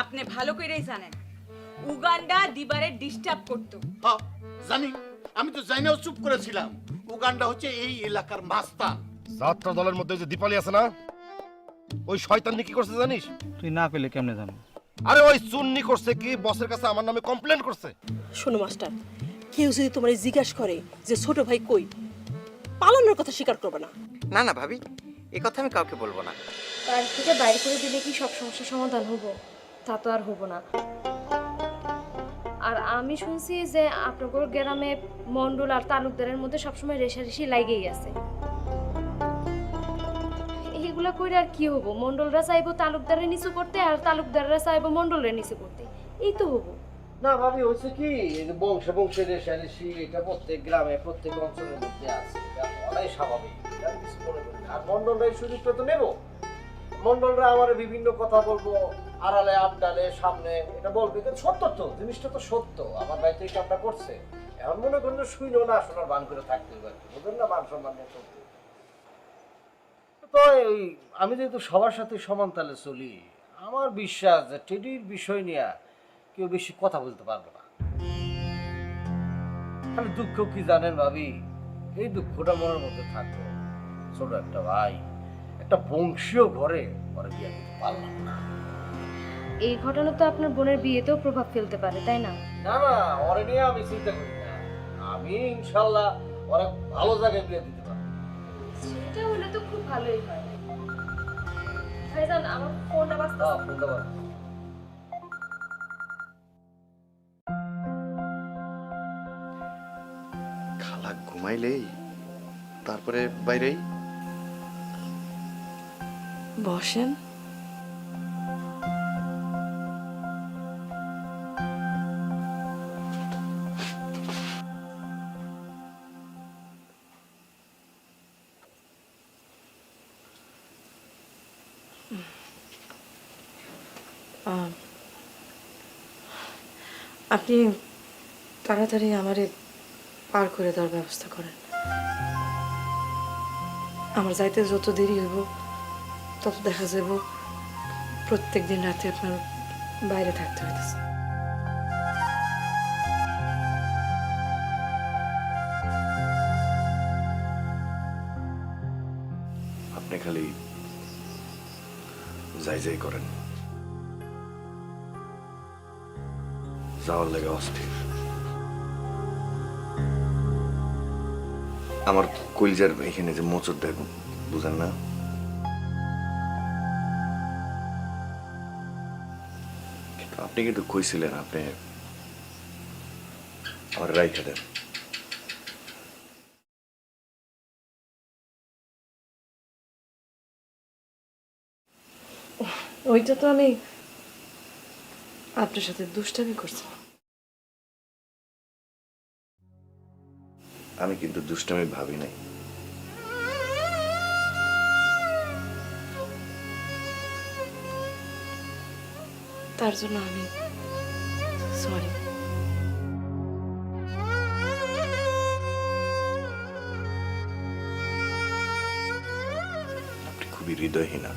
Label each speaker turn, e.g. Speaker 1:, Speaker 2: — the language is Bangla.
Speaker 1: আপনি ভালো করেই জানেন। উগান্ডা দিবারে ডিস্টার্ব করতো।
Speaker 2: হ্যাঁ জানি। আমি তো জানিও চুপ করেছিলাম। উগান্ডা হচ্ছে এই এলাকার মাস্তান।
Speaker 3: যাত্রা দলের মধ্যে যে দীপালি আছে না ওই শয়তান কি করছে জানিস?
Speaker 4: তুই না পেলে কেমনে জানো
Speaker 3: আরে ওই চুন্নি করছে কি বসের কাছে আমার নামে কমপ্লেন করছে।
Speaker 5: শোনো মাস্টার কেউ যদি তোমার জিজ্ঞাসা করে যে ছোট ভাই কই পালানোর কথা স্বীকার করবে না।
Speaker 6: না না ভাবি এ কথা আমি কাউকে বলব না।
Speaker 7: বাড়ি থেকে বাইরে করে দিলে কি সব সমস্যার সমাধান হব? তা তো আর হব না। আর আমি শুনছি যে আপনার গ্রামে মন্ডল আর তালুকদারের মধ্যে সবসময় রেশারেশি লাগেই আছে। এগুলা করে আর কি হব? মন্ডলরা চাইব তালুকদারের নিচু করতে আর তালুকদাররা চাইব মন্ডলের নিচু করতে। এই তো হব।
Speaker 8: না ভাবি হয়েছে কি বংশে বংশে রেশারেশি, এটা প্রত্যেক গ্রামে, প্রত্যেক অঞ্চলের মধ্যে আছে। অনেক স্বাভাবিক। আর মন্ডলরা এই সুযোগটা তো নেব। মন্ডলরা আমার বিভিন্ন কথা বলব, আড়ালে, আবডালে, সামনে, এটা বলবে সত্য তো, জিনিসটা তো সত্য। আমার এই কামটা করছে। এখন মনে করেন শুইলো না শোনার বান করে থাকতে পারে বুঝলেন না? মান সম্মান তো এই, আমি যেহেতু সবার সাথে সমান তালে চলি, আমার বিশ্বাস যে টেডির বিষয় নিয়ে কেউ বেশি কথা বলতে পারবে না। দুঃখ কি জানেন ভাবি? এই দুঃখটা মনের মধ্যে থাকল ছোট একটা ভাই একটা বংশীয় ঘরে ওরা বিয়ে দিতে পারলাম না।
Speaker 7: এই ঘটনা তো আপনার বোনের বিয়েতেও প্রভাব ফেলতে পারে তাই না?
Speaker 8: না না ওরে নিয়ে আমি চিন্তা করি না। আমি ইনশাল্লাহ ওরা ভালো জায়গায় বিয়ে দিতে পারব।
Speaker 7: সেটা হলে তো খুব ভালোই হয়। ভাইজান আমার ফোনটা বাজতে
Speaker 8: হ্যাঁ, পারব।
Speaker 9: খালা ঘুমাইলেই তারপরে বাইরেই?
Speaker 5: বসেন। আপনি তাড়াতাড়ি আমারে পার করে দেওয়ার ব্যবস্থা করেন। আমার যাইতে যত দেরি হইব তত দেখা যাব প্রত্যেক দিন রাতে আপনার বাইরে থাকতে হইতেছে।
Speaker 9: আপনি খালি যাই যাই করেন। যাওয়ার লেগে অস্থির। আমার কলজার এখানে যে মোচর দেখ বুঝেন না? আপনি কিন্তু কইছিলেন আপনি আমার রাইখে দেন।
Speaker 5: ওইটা তো আমি আপনার সাথে দুষ্টামি করছি
Speaker 9: আমি কিন্তু দুষ্টামি ভাবি নাই।
Speaker 5: তার জন্য আমি সরি
Speaker 9: আপনি খুবই হৃদয়হীনা।